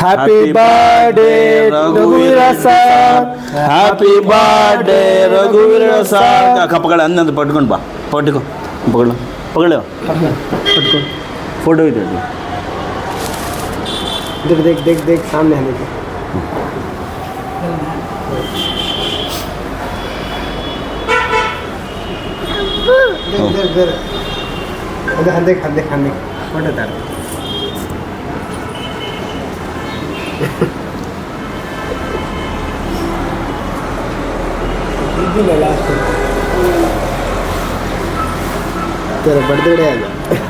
Happy birthday ರಘುವೀರ sir happy birthday ರಘುವೀರ sir ಪಟ್ಕೊಂಡು ಬಾ. ಪಟ್ಕೊ ಪಗಳು ಪಗಳು ಪಟ್ಕೊಂಡು ಫೋಟೋ ಇದೆ देख देख देख देख सामने हमें ಫೋಟೋ देख देख देख देख देख तेरा बर्थडे आ गया।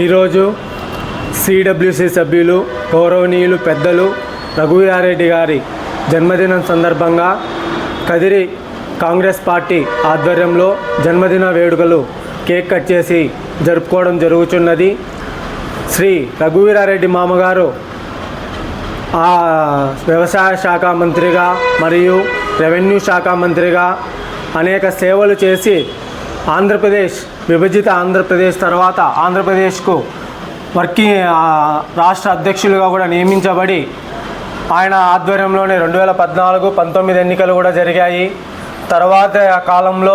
ఈరోజు సిడబ్ల్యూసి సభ్యులు గౌరవనీయులు పెద్దలు రఘువీరారెడ్డి గారి జన్మదినం సందర్భంగా కదిరి కాంగ్రెస్ పార్టీ ఆధ్వర్యంలో జన్మదిన వేడుకలు కేక్ కట్ చేసి జరుపుకోవడం జరుగుతున్నది శ్రీ రఘువీరారెడ్డి మామగారు ఆ వ్యవసాయ శాఖ మంత్రిగా మరియు రెవెన్యూ శాఖ మంత్రిగా అనేక సేవలు చేసి ఆంధ్రప్రదేశ్ విభజిత ఆంధ్రప్రదేశ్ తర్వాత ఆంధ్రప్రదేశ్కు వర్కింగ్ రాష్ట్ర అధ్యక్షులుగా కూడా నియమించబడి ఆయన ఆధ్వర్యంలోనే రెండు వేల పద్నాలుగు పంతొమ్మిది ఎన్నికలు కూడా జరిగాయి. తర్వాత ఆ కాలంలో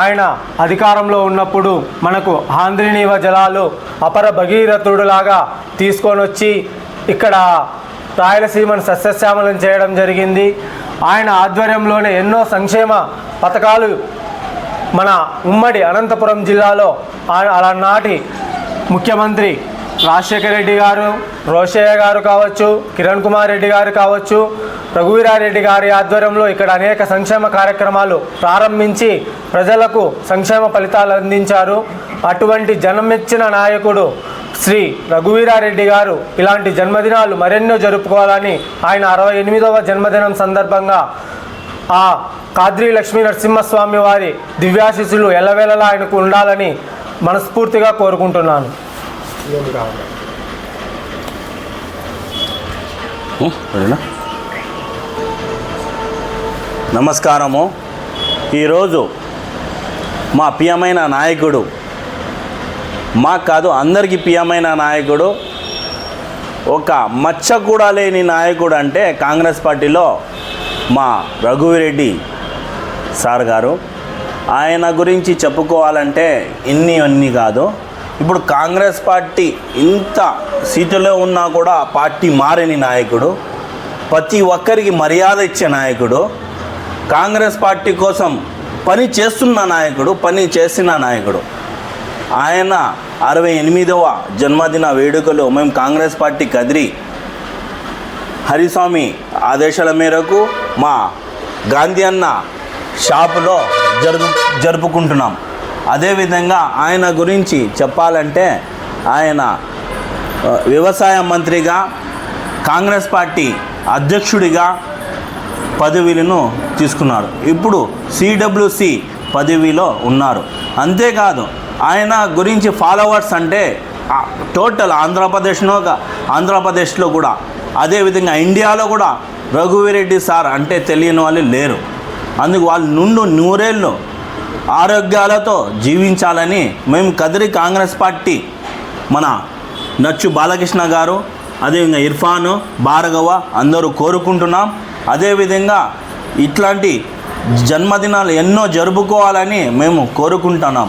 ఆయన అధికారంలో ఉన్నప్పుడు మనకు ఆంధ్రనీవ జలాలు అపర భగీరథుడులాగా తీసుకొని వచ్చి ఇక్కడ రాయలసీమను సస్యశ్యామలం చేయడం జరిగింది. ఆయన ఆధ్వర్యంలోనే ఎన్నో సంక్షేమ పథకాలు మన ఉమ్మడి అనంతపురం జిల్లాలో ఆ- అలానాటి ముఖ్యమంత్రి రాజశేఖర రెడ్డి గారు రోషయ్య గారు కావచ్చు కిరణ్ కుమార్ రెడ్డి గారు కావచ్చు రఘువీరారెడ్డి గారి ఆధ్వర్యంలో ఇక్కడ అనేక సంక్షేమ కార్యక్రమాలు ప్రారంభించి ప్రజలకు సంక్షేమ ఫలితాలు అందించారు. అటువంటి జన్మెచ్చిన నాయకుడు శ్రీ రఘువీరారెడ్డి గారు ఇలాంటి జన్మదినాలు మరెన్నో జరుపుకోవాలని ఆయన అరవై ఎనిమిదవ జన్మదినం సందర్భంగా ఆ కాద్రి లక్ష్మీ నరసింహస్వామి వారి దివ్యాశిస్సులు ఎల్లవేళలా ఆయనకు ఉండాలని మనస్ఫూర్తిగా కోరుకుంటున్నాను. నమస్కారము. ఈరోజు మా ప్రియమైన నాయకుడు మా కాదు అందరికీ ప్రియమైన నాయకుడు ఒక మచ్చ కూడా లేని నాయకుడు అంటే కాంగ్రెస్ పార్టీలో మా రఘువిరెడ్డి సార్ గారు ఆయన గురించి చెప్పుకోవాలంటే ఇన్ని అన్ని కాదు. ఇప్పుడు కాంగ్రెస్ పార్టీ ఇంత సీటులో ఉన్నా కూడా పార్టీ మారని నాయకుడు ప్రతి ఒక్కరికి మర్యాద ఇచ్చే నాయకుడు కాంగ్రెస్ పార్టీ కోసం పని చేస్తున్న నాయకుడు పని చేసిన నాయకుడు. ఆయన అరవై ఎనిమిదవ జన్మదిన వేడుకలు మేము కాంగ్రెస్ పార్టీ కదిరి హరిస్వామి ఆదేశాల మేరకు మా గాంధీ అన్న షాపులో జరుపు జరుపుకుంటున్నాం. అదేవిధంగా ఆయన గురించి చెప్పాలంటే ఆయన వ్యవసాయ మంత్రిగా కాంగ్రెస్ పార్టీ అధ్యక్షుడిగా పదవిలను తీసుకున్నారు ఇప్పుడు సిడబ్ల్యూసి పదవిలో ఉన్నారు. అంతేకాదు ఆయన గురించి ఫాలోవర్స్ అంటే టోటల్ ఆంధ్రప్రదేశ్లో ఆంధ్రప్రదేశ్లో కూడా అదేవిధంగా ఇండియాలో కూడా రఘువీరెడ్డి సార్ అంటే తెలియని వాళ్ళు లేరు. అందుకు వాళ్ళు నుండు నూరేళ్ళు ఆరోగ్యాలతో జీవించాలని మేము కదిరి కాంగ్రెస్ పార్టీ మన నచ్చు బాలకృష్ణ గారు అదేవిధంగా ఇర్ఫాను భార్గవ అందరూ కోరుకుంటున్నాం. అదేవిధంగా ఇట్లాంటి జన్మదినాలు ఎన్నో జరుపుకోవాలని మేము కోరుకుంటున్నాం.